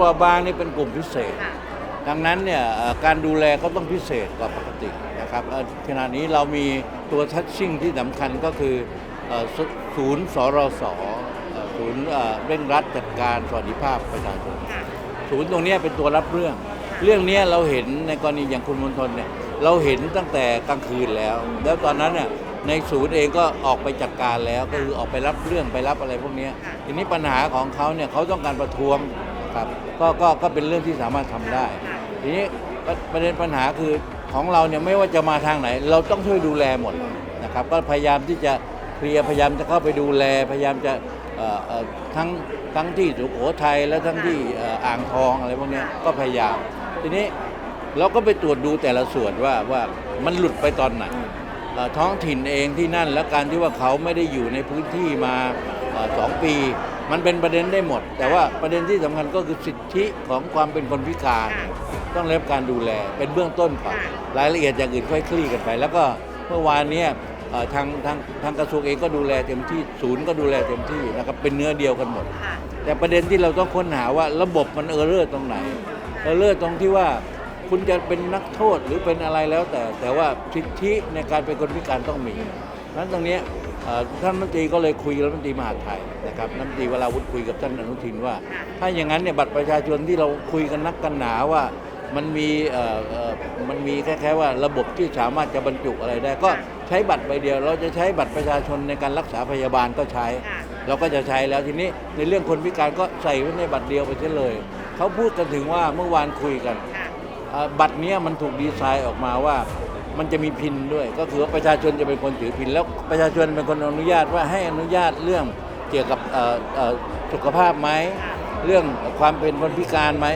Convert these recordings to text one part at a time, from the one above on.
เปราะบางนี่เป็นกลุ่มพิเศษค่ะดังนั้นเนี่ยเอ่อการดูแลก็ต้องพิเศษกว่าปกตินะครับเอ่อขณะนี้เรามีตัวทัชชิ่งที่สำคัญก็คือเอ่อศูศูนย์สรสเอ่อศูนย์เอ่อเร่งรัดจัดการสวัสดิภาพประชาชนค่ะศูนย์ตรงเนี้ยเป็นตัวรับเรื่อง เรื่องเนี้ยเราเห็นในกรณีอย่างคุณมณฑลเนี่ยเราเห็นตั้งแต่กลางคืนแล้ว แล้วตอนนั้นเนี่ยในศูนย์เองก็ออกไปจัดการแล้วก็คือออกไปรับเรื่องไปรับอะไรพวกเนี้ยค่ะทีนี้ปัญหาของเขาเนี่ยเขาต้องการประท้วง ครับก็ก็ก็เป็นเรื่องที่สามารถทำได้ค่ะทีนี้ประประเด็นปัญหาคือของเราเนี่ยไม่ว่าจะมาทางไหน เราต้องช่วยดูแลหมดนะครับ ก็พยายามที่จะเคลียร์พยายามจะเข้าไปดูแล พยายามจะเอ่อเอ่อทั้งทั้งที่สุโขทัยและทั้งที่เอ่ออ่างทองอะไรพวกเนี้ยก็พยายาม ทีนี้เราก็ไปตรวจดูแต่ละส่วนว่าว่ามันหลุดไปตอนไหน เอ่อท้องถิ่นเองที่นั่นและการที่ว่าเขาไม่ได้อยู่ในพื้นที่มาเอ่อสองปี มันเป็นประเด็นได้หมด แต่ว่าประเด็นที่สำคัญก็คือสิทธิของความเป็นคนพิการค่ะต้องได้รับการดูแลเป็นเบื้องต้นก่อนค่ะรายละเอียดอย่างอื่นค่อยคลี่กันไป แล้วก็เมื่อวานเนี้ยเอ่อทางทางทางกระทรวงเองก็ดูแลเต็มที่ศูนย์ก็ดูแลเต็มที่นะครับเป็นเนื้อเดียวกันหมด ค่ะ แต่ประเด็นที่เราต้องค้นหาว่าระบบมันเออร์เลอร์ตรงไหน เออร์เลอร์ตรงที่ว่าคุณจะเป็นนักโทษหรือเป็นอะไรแล้วแต่ แต่ว่าสิทธิในการเป็นคนพิการต้องมีเพราะฉะ นั้นตรงเนี้ยเอ่อท่านรัฐมนตรีก็เลยคุยกับรัฐมนตรีมหาดไทยนะครับรัฐมนตรีวราวุฒิคุยกับท่านอนุทินว่าค่ะถ้าอย่างนั้นเนี่ยบัตรประชาชนที่เราคุยกันนักกันหนาว่ามันมีเอ่อเอ่อมันมีแค่ๆว่าระบบที่สามารถจะบรรจุอะไรได้ ก็ใช้บัตรใบเดียว เราจะใช้บัตรประชาชนในการรักษาพยาบาลก็ใช้ค่ะเราก็จะใช้แล้วทีนี้ในเรื่องคนพิการก็ใส่ไว้ในบัตรเดียวไปเสียเลยเขาพูดกันถึงว่าเมื่อวานคุยกันค่ะเอ่อบัตรเนี้ยมันถูกดีไซน์ออกมาว่า มันจะมีพินด้วย ก็คือว่าประชาชนจะเป็นคนถือพิน แล้วประชาชนเป็นคนอนุญาตว่าให้อนุญาตเรื่องเกี่ยวกับเอ่อเอ่อสุขภาพไหมค่ะเรื่องความเป็นคนพิการไหม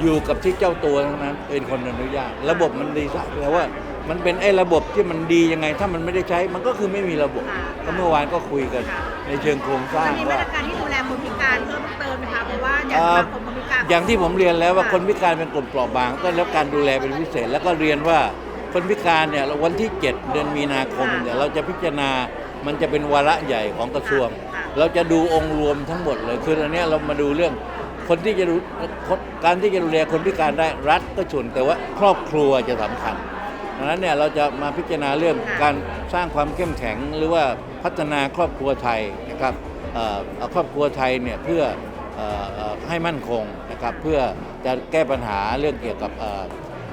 อยู่กับที่เจ้าตัวทั้งนั้นเป็นคนอนุญาต ระบบมันดีไซน์แล้วว่า มันเป็นไอ้ระบบที่มันดียังไง ถ้ามันไม่ได้ใช้มันก็คือไม่มีระบบค่ะก็เมื่อวานก็คุยกันค่ะในเชิงโครงสร้างจะมีมาว่าตรการที่ดูแลคนพิการเพิ่มเติมไหมคะเพราะว่าอย่างเอ่สอมาคมคนพิการอย่างที่ผมเรียนแล้วว่าค่ะคนพิการเป็นกลุ่มเปราะบาง ก็ได้รับการดูแลเป็นพิเศษ แล้วก็เรียนว่า คนพิการเนี่ยวันที่ 7 เดือนมีนาคมเนี่ยเราจะพิจารณามันจะเป็นวาระใหญ่ของกระทรวงค่ะเราจะดูองค์รวมทั้งหมดเลยคืออันเนี้ยเรามาดูเรื่องคนที่จะรู้การที่จะดูแลคนพิการได้รัฐก็ส่วนแต่ว่าครอบครัวจะสำคัญดังนั้นเนี่ยเราจะมาพิจารณาเรื่องการสร้างความเข้มแข็งหรือว่าพัฒนาครอบครัวไทยนะครับเอ่อเอาครอบครัวไทยเนี่ยเพื่อเอ่อเอ่อให้มั่นคงนะครับเพื่อจะแก้ปัญหาเรื่องเกี่ยวกับเอ่อ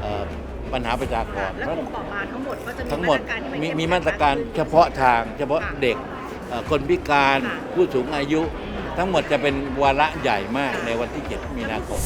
เอ่อ ปัญหาประชากรแล้วกลุ่มเปราะบางทั้งหมดก็จะมีทั้งหมดาตรการที่มีเข้มีแข็งมาตรการเฉพาะทาง เฉพาะค่ะเด็กเอ่อคนพิการค่ะผู้สูงอายุ ทั้งหมดจะเป็นวาระใหญ่มากในวันที่ 7 มีนาคม